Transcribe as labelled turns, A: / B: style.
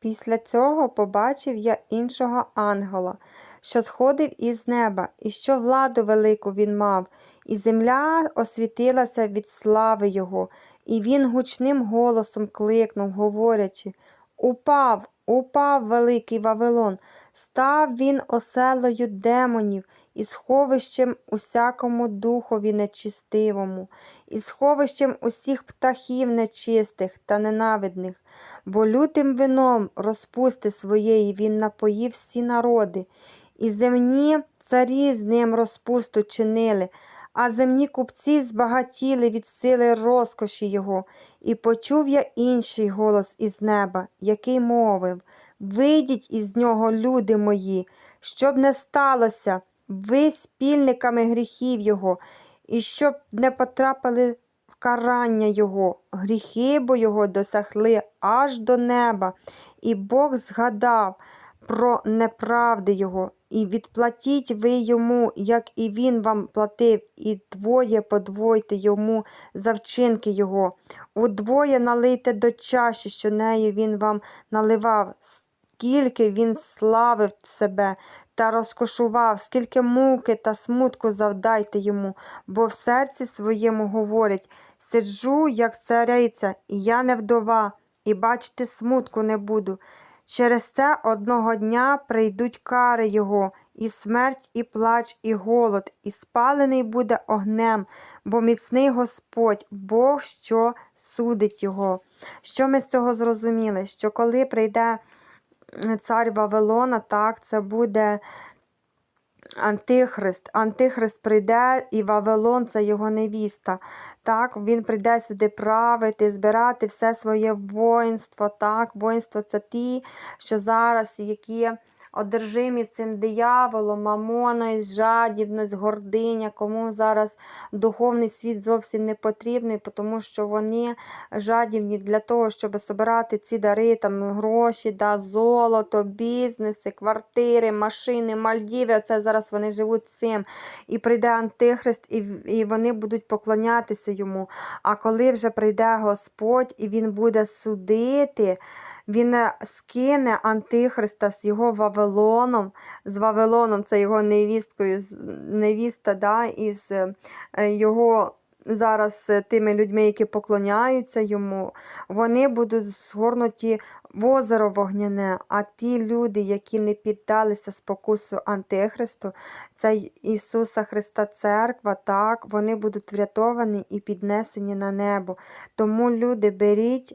A: Після цього побачив я іншого ангела, що сходив із неба, і що владу велику він мав, і земля освітилася від слави його, і він гучним голосом кликнув, говорячи Упав, упав великий Вавилон, став він оселою демонів і сховищем усякому духові нечистивому, і сховищем усіх птахів нечистих та ненавидних, бо лютим вином розпусти своєї він напоїв всі народи, і земні царі з ним розпусту чинили, а земні купці збагатіли від сили розкоші його, і почув я інший голос із неба, який мовив Вийдіть із нього, люди мої, щоб не сталося, ви спільниками гріхів його, і щоб не потрапили в карання його, гріхи бо його досягли аж до неба, і Бог згадав про неправди його, і відплатіть ви йому, як і він вам платив, і двоє подвойте йому за вчинки його, удвоє налийте до чаші, що нею він вам наливав, скільки він славив себе та розкошував, скільки муки та смутку завдайте йому, бо в серці своєму говорить сиджу, як цариця, і я не вдова, і бачити смутку не буду. Через це одного дня прийдуть кари його, і смерть, і плач, і голод, і спалений буде огнем, бо міцний Господь, Бог, що судить його. Що ми з цього зрозуміли? Що коли прийде цар Вавилона, так, це буде Антихрист. Антихрист прийде, і Вавилон це його невіста. Так, Він прийде сюди правити, збирати все своє воїнство. Так, Воїнство це ті, що зараз, які одержимі цим дияволом, мамоною, жадібність, гординя, кому зараз духовний світ зовсім не потрібний, тому що вони жадібні для того, щоб збирати ці дари, там гроші, да, золото, бізнеси, квартири, машини, Мальдіви. Це зараз вони живуть цим. І прийде Антихрист, і, і вони будуть поклонятися йому. А коли вже прийде Господь і Він буде судити. Він е, скине Антихриста з його Вавилоном, з Вавилоном, це його невісткою, невіста, да, із е, його зараз е, тими людьми, які поклоняються йому, вони будуть згорнуті в озеро вогняне, а ті люди, які не піддалися спокусу Антихристу, це Ісуса Христа Церква, так, вони будуть врятовані і піднесені на небо. Тому люди беріть